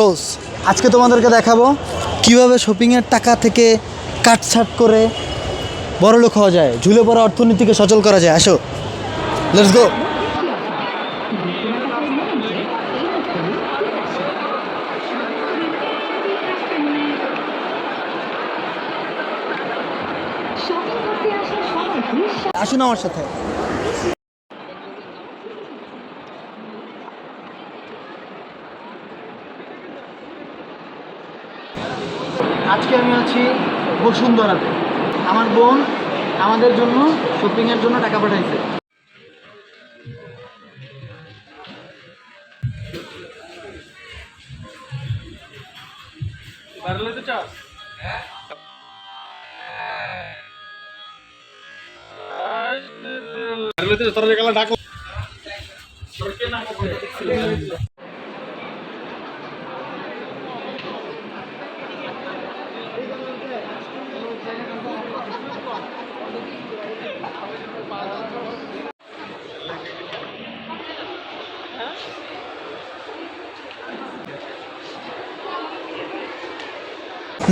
রোজ আজকে তোমাদেরকে দেখাবো কীভাবে শপিংয়ের টাকা থেকে কাটছাট করে বড় লোক হওয়া যায়, ঝুলে পড়া অর্থনীতিকে সচল করা যায়। আসো লেটস গো আসুন আমার সাথে। আজকে আমি আছি বসুন্ধরাতে। আমার বোন আমাদের জন্য শপিংয়ের জন্য টাকা পাঠাইছে।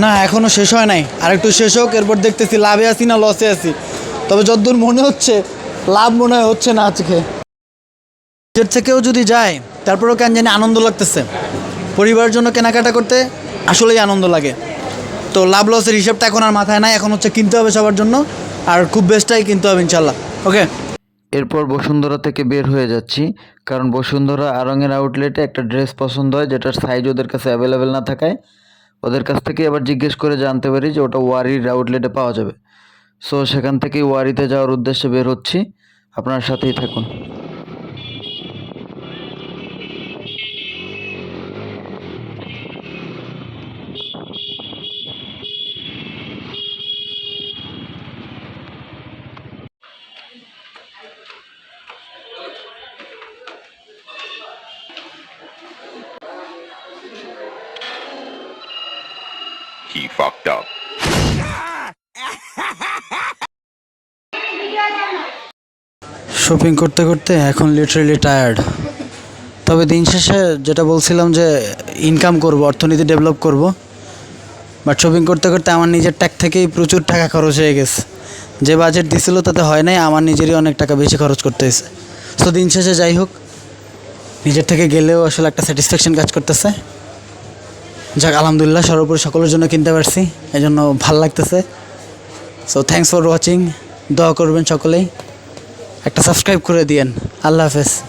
না, এখনও শেষ হয় নাই। আরেকটু শেষ হোক, এরপর দেখতেছি লাভে আছি না লসে আছি। তবে যতদূর মনে হচ্ছে, লাভ মনে হচ্ছে না আজকে। নিজের থেকেও যদি যায়, তারপরেও কেন জানি আনন্দ লাগতেছে। পরিবারের জন্য কেনাকাটা করতে আসলেই আনন্দ লাগে। তো লাভ লসের হিসাবটা এখন আর মাথায় নাই, এখন হচ্ছে কিনতে হবে সবার জন্য, আর খুব বেস্টটাই কিনতে হবে ইনশাল্লাহ ওকে এরপর বসুন্ধরা থেকে বের হয়ে যাচ্ছি, কারণ বসুন্ধরা আরঙের আউটলেটে একটা ড্রেস পছন্দ হয়, যেটার সাইজ ওদের কাছে অ্যাভেলেবেল না থাকায়। ওদের কাছ থেকে আবার জিজ্ঞেস করে জানতে পারি যে ওটা ওয়ারির আউটলেটে পাওয়া যাবে। সো সেখান থেকেই ওয়ারিতে যাওয়ার উদ্দেশ্যে বের হচ্ছি। আপনার সাথেই থাকুন। He fucked up. শপিং করতে করতে এখন লিটারেলি টায়ার্ড তবে দিন শেষে যেটা বলছিলাম যে ইনকাম করব, অর্থনীতি ডেভেলপ করব বাট শপিং করতে করতে আমার নিজের ট্যাগ থেকেই প্রচুর টাকা খরচ হয়ে গেছে। যে বাজেট দিছিল তাতে হয় নাই, আমার নিজেরই অনেক টাকা বেশি খরচ করতে হয়েছে। তো দিন শেষে যাই হোক, নিজের থেকে গেলেও আসলে একটা স্যাটিসফ্যাকশন কাজ করতেছে। যাক, আলহামদুলিল্লাহ সর্বোপরি সকলের জন্য কিনতে পারছি এই জন্য ভালো লাগতেছে। সো থ্যাংকস ফর ওয়াচিং দোয়া করবেন সকলেই। একটা সাবস্ক্রাইব করে দিয়েন। আল্লাহ হাফেজ।